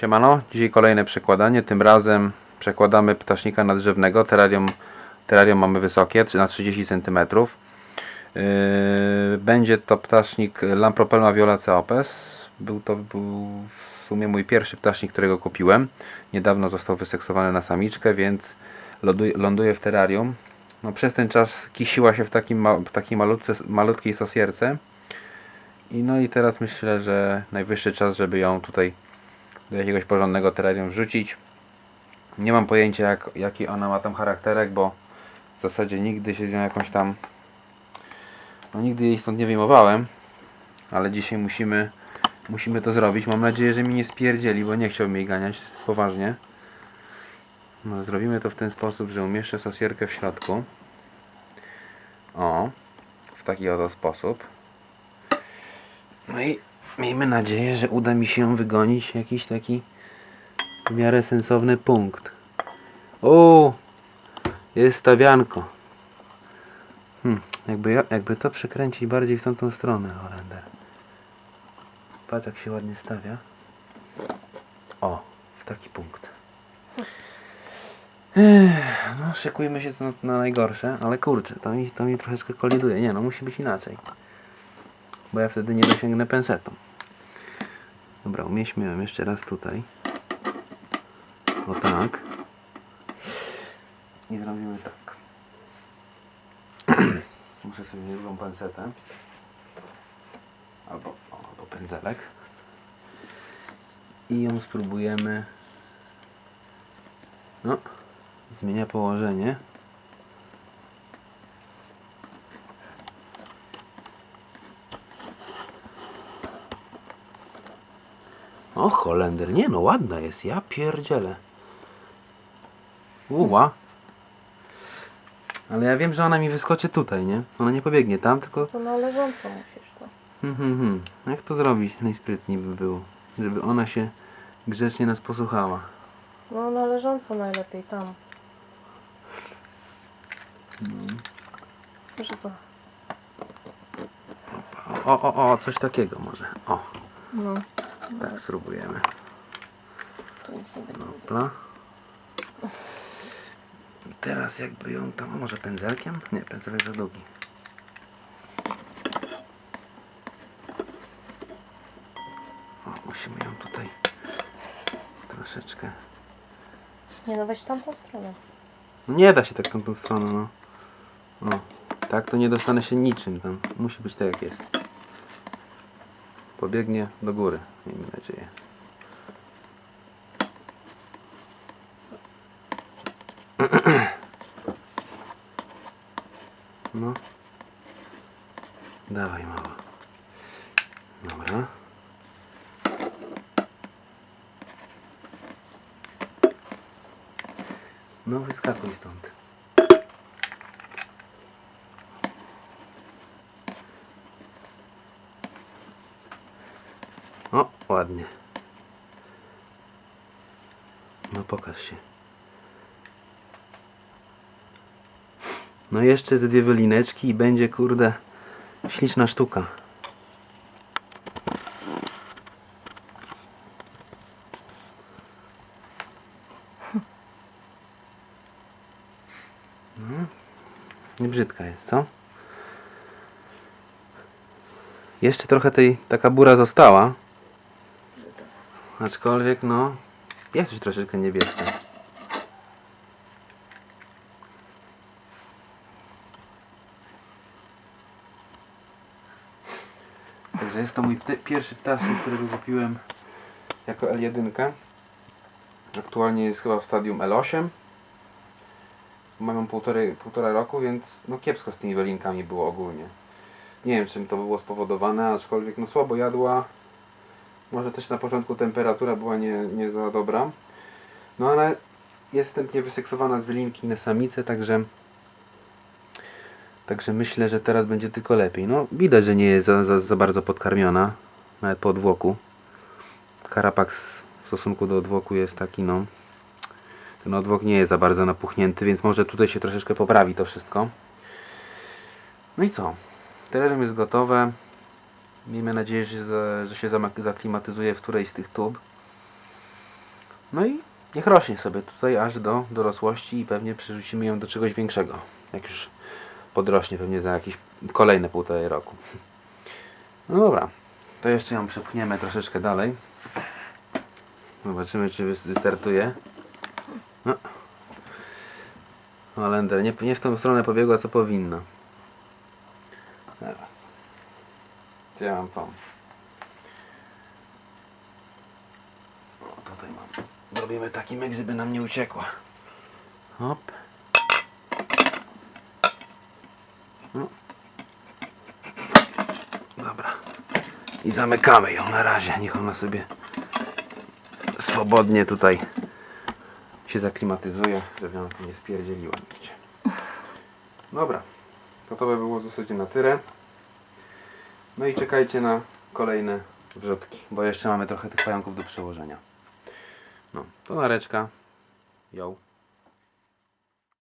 Siemano, dzisiaj kolejne przekładanie. Tym razem przekładamy ptasznika nadrzewnego. Terrarium, terrarium mamy wysokie, na 30 cm. Yy, będzie to ptasznik Lampropelma violacea opes. Był to był w sumie mój pierwszy ptasznik, którego kupiłem. Niedawno został wyseksowany na samiczkę, więc ląduje, w terrarium. No, przez ten czas kisiła się w takim, w takiej malutce, malutkiej sosierce. I no i teraz myślę, że najwyższy czas, żeby ją tutaj do jakiegoś porządnego terrarium wrzucić. Nie mam pojęcia jak, jaki ona ma tam charakterek, bo w zasadzie nigdy się z nią jakąś tam no nigdy jej stąd nie wyjmowałem, ale dzisiaj musimy musimy to zrobić. Mam nadzieję, że mi nie spierdzieli, bo nie chciałbym jej ganiać poważnie. No, zrobimy to w ten sposób, że umieszczę sosierkę w środku. O, w taki oto sposób. No i miejmy nadzieję, że uda mi się wygonić jakiś taki w miarę sensowny punkt. O, jest stawianko. Hmm, jakby, ja- jakby to przekręcić bardziej w tamtą stronę, Holender. Patrz jak się ładnie stawia. O, w taki punkt. No, szykujmy się na, na najgorsze, ale kurczę, to mi, to mi troszeczkę koliduje. Nie no, musi być inaczej. Bo ja wtedy nie dosięgnę pensetą. Dobra, umieśćmy ją jeszcze raz tutaj. O tak. I zrobimy tak. Muszę sobie drugą pensetę. Albo, albo pędzelek. I ją spróbujemy. No, zmienia położenie. O, Holender, nie no, ładna jest, ja pierdzielę. Uła. Ale ja wiem, że ona mi wyskoczy tutaj, nie? Ona nie pobiegnie tam, tylko... To na leżąco musisz to. Hmm, hmm, hmm. Jak to zrobić najsprytniej by było? Żeby ona się grzecznie nas posłuchała. No na leżąco najlepiej tam. Proszę co? O, o, o, coś takiego może. O, No. Tak spróbujemy. To nic nie będzie. Dobra. I teraz jakby ją tam, a może pędzelkiem? Nie, pędzelek za długi. O, musimy ją tutaj troszeczkę... Nie no weź tamtą stronę. No nie da się tak tamtą stroną, no. O, tak to nie dostanę się niczym tam. Musi być tak jak jest. Pobiegnie do góry, miejmy nadzieję. No. Dawaj mała. Dobra. No wyskakuj stąd. O, ładnie. No pokaż się. No jeszcze ze dwie wylineczki i będzie kurde śliczna sztuka. No, nie brzydka jest, co? Jeszcze trochę tej taka bura została. Aczkolwiek no jest już troszeczkę niebieska. Także jest to mój pierwszy ptaszek, którego kupiłem jako L1. Aktualnie jest chyba w stadium L8. Mam półtorej, półtora roku, więc no kiepsko z tymi welinkami było ogólnie. Nie wiem czym to było spowodowane, aczkolwiek no słabo jadła. Może też na początku temperatura była nie, nie za dobra. No ale jest wstępnie wyseksowana z wylinki na samicę, także Także myślę, że teraz będzie tylko lepiej. No widać, że nie jest za, za, za bardzo podkarmiona. Nawet po odwłoku. Karapak w stosunku do odwłoku jest taki no. Ten odwłok nie jest za bardzo napuchnięty, więc może tutaj się troszeczkę poprawi to wszystko. No i co? Terrarium jest gotowe. Miejmy nadzieję, że, że się zaklimatyzuje w którejś z tych tub. No i niech rośnie sobie tutaj aż do dorosłości i pewnie przerzucimy ją do czegoś większego. Jak już podrośnie pewnie za jakieś kolejne półtorej roku. No dobra, to jeszcze ją przepchniemy troszeczkę dalej. Zobaczymy czy wys- wystartuje. No. Holender nie, nie w tą stronę pobiegła co powinna. Teraz. Gdzie mam tą? O, tutaj mam. Zrobimy taki myk, żeby nam nie uciekła. Hop. No. Dobra. I zamykamy ją na razie. Niech ona sobie swobodnie tutaj się zaklimatyzuje, żeby ona tu nie spierdzieliła nigdzie. Dobra. To to by było w zasadzie na tyle. No i czekajcie na kolejne wrzutki, bo jeszcze mamy trochę tych pająków do przełożenia. No, to nareczka. Ją.